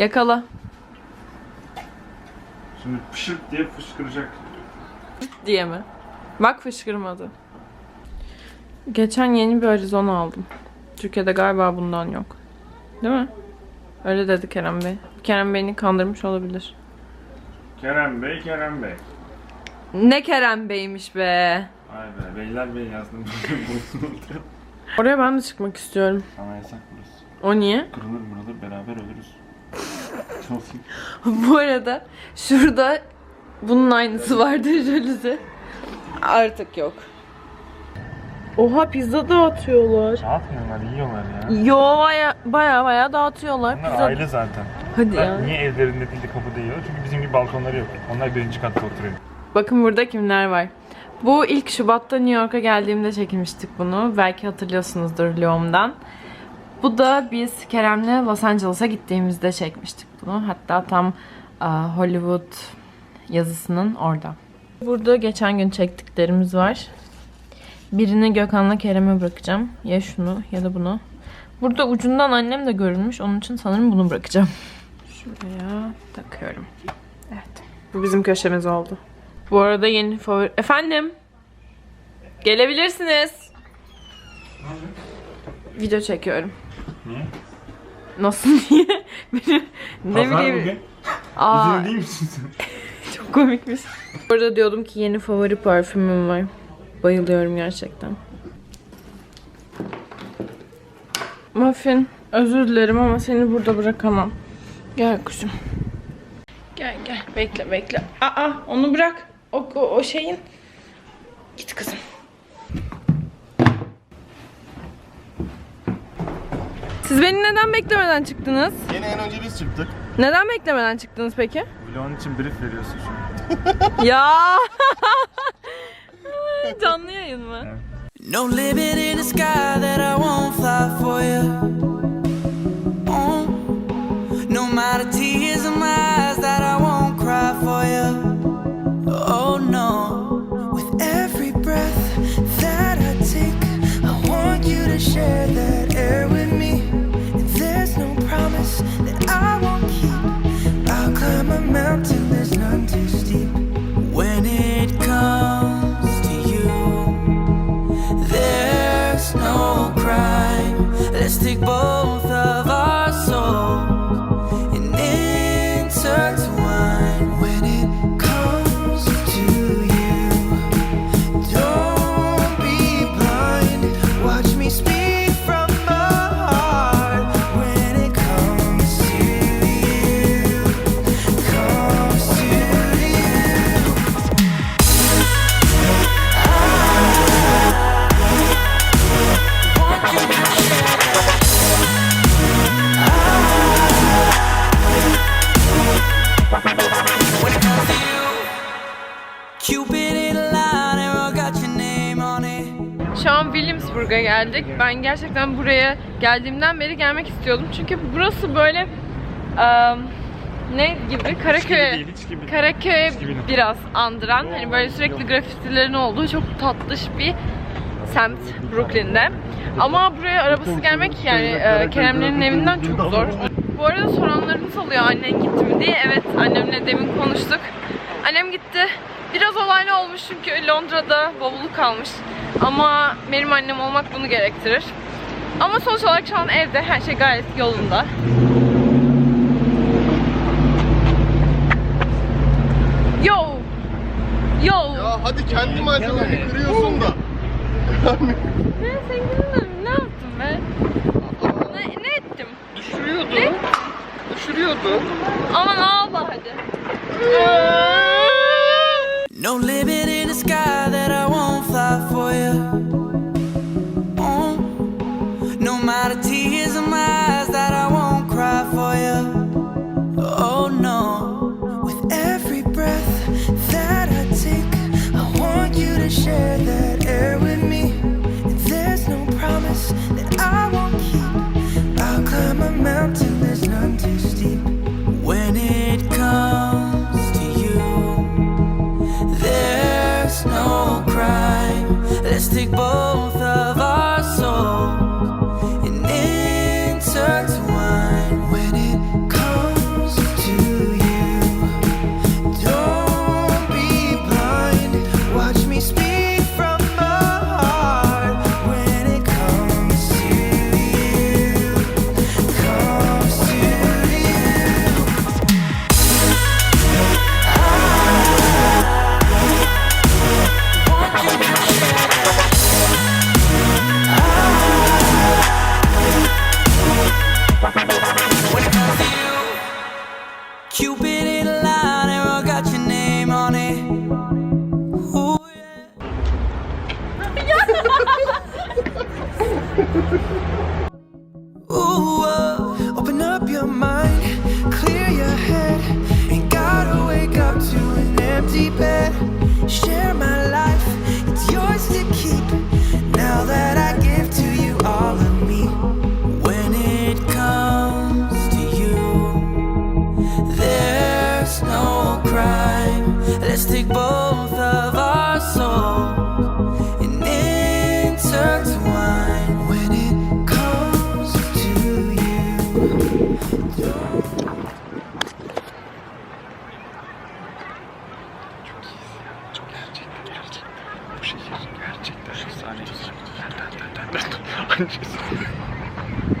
Yakala. Şimdi pışırt diye fışkıracak. Diye mi? Bak fışkırmadı. Geçen yeni bir Arizona aldım. Türkiye'de galiba bundan yok. Değil mi? Öyle dedi Kerem Bey. Kerem beni kandırmış olabilir. Kerem Bey, Kerem Bey. Ne Kerem Bey'miş be. Vay be, Beyler Bey yazdım. Oraya ben de çıkmak istiyorum. Sana yasak burası. O niye? Kırılır mırılır beraber ölürüz. Olsun. Bu arada şurada bunun aynısı vardı jölüzü. Artık yok. Oha pizza dağıtıyorlar. Dağıtmıyorlar, yiyorlar ya. Yo baya baya, baya dağıtıyorlar. Bunlar Pizza... aile zaten. Hadi ya. Niye evlerinde değil de kapıda yiyorlar? Çünkü bizim gibi balkonları yok. Onlar birinci katta oturuyor. Bakın burada kimler var. Bu ilk Şubat'ta New York'a geldiğimde çekmiştik bunu. Belki hatırlıyorsunuzdur Leom'dan. Bu da biz Kerem'le Los Angeles'a gittiğimizde çekmiştik bunu. Hatta tam Hollywood yazısının orada. Burada geçen gün çektiklerimiz var. Birini Gökhan'la Kerem'e bırakacağım. Ya şunu ya da bunu. Burada ucundan annem de görünmüş. Onun için sanırım bunu bırakacağım. Şuraya takıyorum. Evet. Bu bizim köşemiz oldu. Bu arada yeni favori... Efendim? Gelebilirsiniz. Video çekiyorum. Niye? Nasıl diye? Beni- ne Pazar bileyim. bugün. Aa, değil misin sen? çok komikmiş. Bu arada diyordum ki yeni favori parfümüm var. Bayılıyorum gerçekten. Muffin, özür dilerim ama seni burada bırakamam. Gel kuzum. Gel gel. Bekle bekle. Aa onu bırak. O, o, o şeyin. Git kızım. Siz beni neden beklemeden çıktınız? Yine en önce biz çıktık. Neden beklemeden çıktınız peki? Vlogun için brief veriyorsun şu an. Ya. Canlı yayın mı? No limit in the sky that I won't fly for you. Oh, no matter Şu an Williamsburg'a geldik. Ben gerçekten buraya geldiğimden beri gelmek istiyordum. Çünkü burası böyle eee, ne gibi? Karaköy. değil, gibi. Karaköy'e biraz andıran hani böyle sürekli grafitilerin olduğu çok tatlış bir semt Brooklyn'de. Ama buraya arabası gelmek yani e, Keremlerin evinden çok zor. Bu arada soranlarınız oluyor annen gitti mi diye. Evet annemle demin konuştuk. Annem gitti. Biraz olaylı olmuş çünkü Londra'da bavulu kalmış. Ama benim annem olmak bunu gerektirir. Ama sonuç olarak şu an evde her şey gayet yolunda. Yo! Yo! Ya hadi kendi malzemeni kırıyorsun da. Ne sen gülme, ne yaptın be? Ne, ne ettim? Düşürüyordu. Ne? Düşürüyordu. Aman ağla hadi. No limit in the sky Ha ha ha!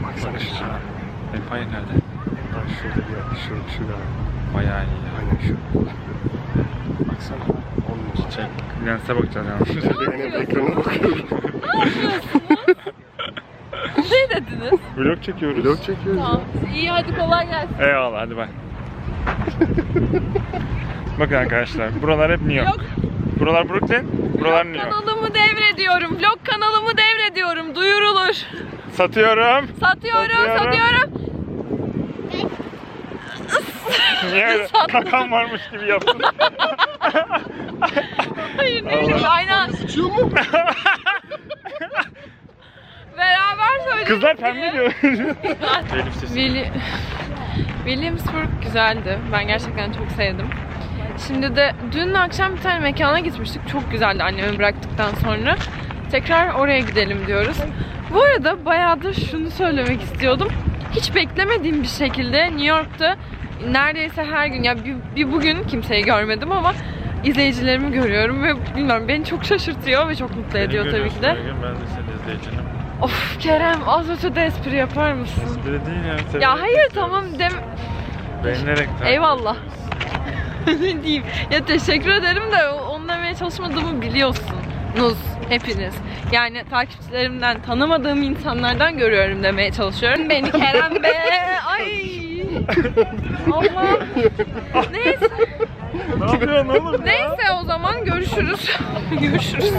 Baksana şu Empire nerede? Bak şurada bir yer. Şu, şu galiba. Bayağı iyi ya. Aynen şu. Baksana. Onun Çek. Lens'e bakacağız yalnız. Aynen ekrana bakıyorum. Ne dediniz? Vlog çekiyoruz. Vlog çekiyoruz. Tamam. İyi hadi kolay gelsin. Eyvallah hadi bay. Bakın arkadaşlar buralar hep New York. Yok. Buralar Brooklyn, buralar Vlog New York. kanalımı devrediyorum. Vlog kanalımı devrediyorum. Duyurulur. Satıyorum. Satıyorum, Satıyorum. satıyorum. Niye öyle Sattım. kakan varmış gibi yaptın? Hayır ne bileyim aynen. Sıçıyor mu? Beraber söyledik. Kızlar pembe diyor. Elif sesi. Willi- Williamsburg güzeldi. Ben gerçekten çok sevdim. Şimdi de dün akşam bir tane mekana gitmiştik. Çok güzeldi annemi bıraktıktan sonra. Tekrar oraya gidelim diyoruz. Bu arada bayağıdır şunu söylemek istiyordum. Hiç beklemediğim bir şekilde New York'ta neredeyse her gün ya bir, bir bugün kimseyi görmedim ama izleyicilerimi görüyorum ve bilmiyorum beni çok şaşırtıyor ve çok mutlu ediyor tabii ki de. Ben de seni izleyicinim. Of Kerem az ötede espri yapar mısın? Espri değil ya. severek Ya hayır tamam dem Beğenerek takip Eyvallah. ediyoruz. Ne diyeyim. Ya teşekkür ederim de onu demeye çalışmadığımı biliyorsunuz hepiniz. Yani takipçilerimden tanımadığım insanlardan görüyorum demeye çalışıyorum. Beni Kerem be. Ay. Allah. Neyse. ne yapıyorsun oğlum ya? Neyse o zaman görüşürüz. görüşürüz.